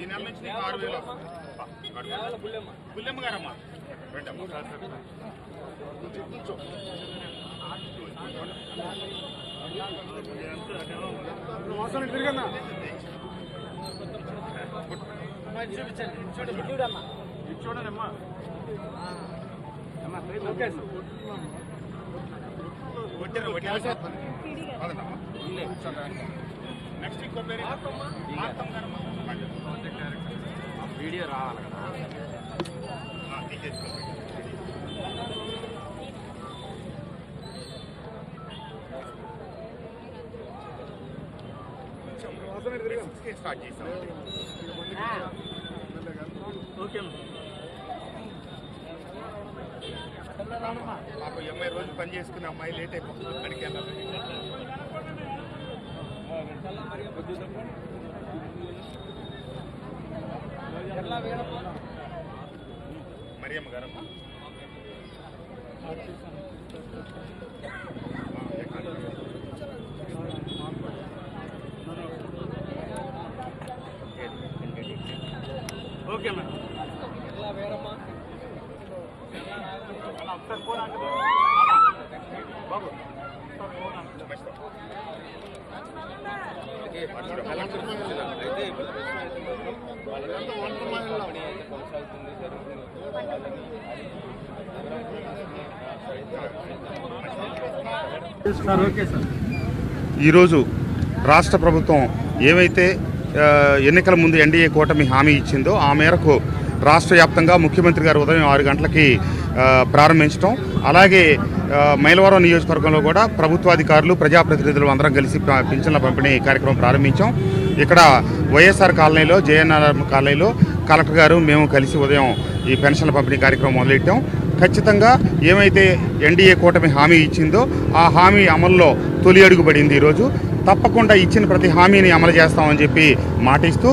ఈ నెల నుంచి నీకు ఆరు వేలు ఆరు వేలు. బుల్లెమ్మ గారమ్మా రండమ్మా. కూర్చో. కొట్టారు, కొట్టారు. పదండమ్మా. నెక్స్ట్ ఇంకో పేరు మార్తమ్మ గారమ్మా. వీడియో రావాలి కదా ఆ, తీసేసుకో. కొంచెం స్టార్ట్ చేసాం పాపం ఈ అమ్మాయి రోజు పని చేసుకుని అమ్మాయి లేట్ అయిపోతుంది పనికి వెళ్ళాలి మరియమ్మ గారమ్మా ఓకే మేడం. అయితే కొనసాగుతుంది జరుగుతుంది ఈరోజు రాష్ట్ర ప్రభుత్వం ఏవైతే ఎన్నికల ముందు ఎన్డీఏ కూటమి హామీ ఇచ్చిందో ఆ మేరకు రాష్ట్ర వ్యాప్తంగా ముఖ్యమంత్రి గారు ఉదయం ఆరు గంటలకి ప్రారంభించడం అలాగే మైలవరం నియోజకవర్గంలో కూడా ప్రభుత్వాధికారులు ప్రజాప్రతినిధులు అందరం కలిసి పింఛన్ల పంపిణీ కార్యక్రమం ప్రారంభించాం. ఇక్కడ వైఎస్ఆర్ కాలనీలో జేఎన్ఆర్ కాలనీలో కలెక్టర్ గారు మేము కలిసి ఉదయం ఈ పెన్షన్ల పంపిణీ కార్యక్రమం మొదలెట్టాం. ఖచ్చితంగా ఏమైతే ఎన్డీఏ కూటమి హామీ ఇచ్చిందో ఆ హామీ అమల్లో తొలి అడుగు పడింది ఈరోజు. తప్పకుండా ఇచ్చిన ప్రతి హామీని అమలు చేస్తామని చెప్పి మాటిస్తూ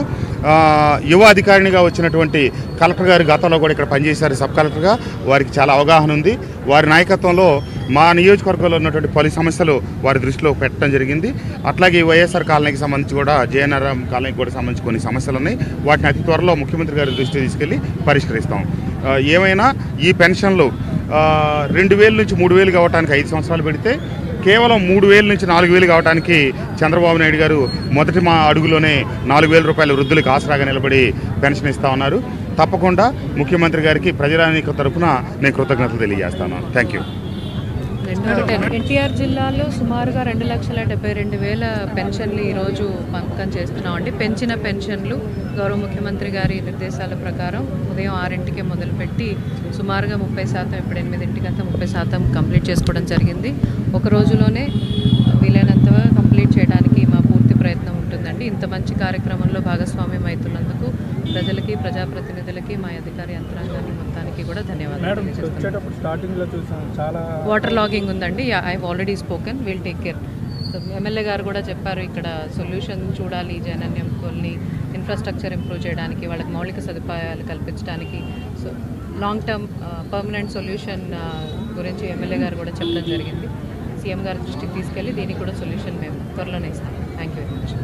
యువ అధికారినిగా వచ్చినటువంటి కలెక్టర్ గారు గతంలో కూడా ఇక్కడ పనిచేశారు సబ్ కలెక్టర్గా. వారికి చాలా అవగాహన ఉంది. వారి నాయకత్వంలో మా నియోజకవర్గంలో ఉన్నటువంటి పలు సమస్యలు వారి దృష్టిలో పెట్టడం జరిగింది. అట్లాగే వైఎస్ఆర్ కాలనీకి సంబంధించి కూడా జేఎన్ఆర్ఎం కాలనీకి కూడా సంబంధించి కొన్ని సమస్యలు ఉన్నాయి. వాటిని అతి త్వరలో ముఖ్యమంత్రి గారి దృష్టికి తీసుకెళ్ళి పరిష్కరిస్తాం. ఏమైనా ఈ పెన్షన్లు రెండు వేల నుంచి మూడు వేలు కావడానికి ఐదు సంవత్సరాలు పెడితే కేవలం మూడు వేల నుంచి నాలుగు వేలు కావడానికి చంద్రబాబు నాయుడు గారు మొదటి మా అడుగులోనే నాలుగు వేల రూపాయల వృద్ధులకు ఆసరాగా నిలబడి పెన్షన్ ఇస్తా ఉన్నారు. తప్పకుండా ముఖ్యమంత్రి గారికి ప్రజానికి తరఫున నేను కృతజ్ఞతలు తెలియజేస్తాను. థ్యాంక్ యూ ఎన్టీఆర్ జిల్లాలో సుమారుగా రెండు లక్షల డెబ్బై రెండు వేల పెన్షన్లు ఈరోజు పంపకం చేస్తున్నామండి పెంచిన పెన్షన్లు గౌరవ ముఖ్యమంత్రి గారి నిర్దేశాల ప్రకారం ఉదయం ఆరింటికి మొదలుపెట్టి సుమారుగా ముప్పై శాతం ఇప్పుడు ఎనిమిదింటికంతా ముప్పై శాతం కంప్లీట్ చేసుకోవడం జరిగింది. ఒక రోజులోనే వీలైనంతగా కంప్లీట్ చేయడానికి మా పూర్తి ప్రయత్నం ఉంటుందండి. ఇంత మంచి కార్యక్రమంలో భాగస్వామ్యం అవుతున్నందుకు ప్రజలకి ప్రజాప్రతినిధులకి మా అధికారి యంత్రాంగాన్ని మొత్తానికి కూడా ధన్యవాదాలు వాటర్ లాగింగ్ ఉందండి. I already spoken will take care so MLA గారు కూడా చెప్పారు ఇక్కడ సొల్యూషన్ చూడాలి జనన్యం కొల్ని ఇన్ఫ్రాస్ట్రక్చర్ ఇంప్రూవ్ చేయడానికి వాళ్ళకి మౌలిక సదుపాయాలు కల్పించడానికి. So long term permanent solution గురించి ఎమ్మెల్యే గారు కూడా చెప్పడం జరిగింది. సీఎం గారి దృష్టికి తీసుకెళ్ళి దీనికి కూడా సొల్యూషన్ మేము త్వరలోనే ఇస్తాం. Thank you very much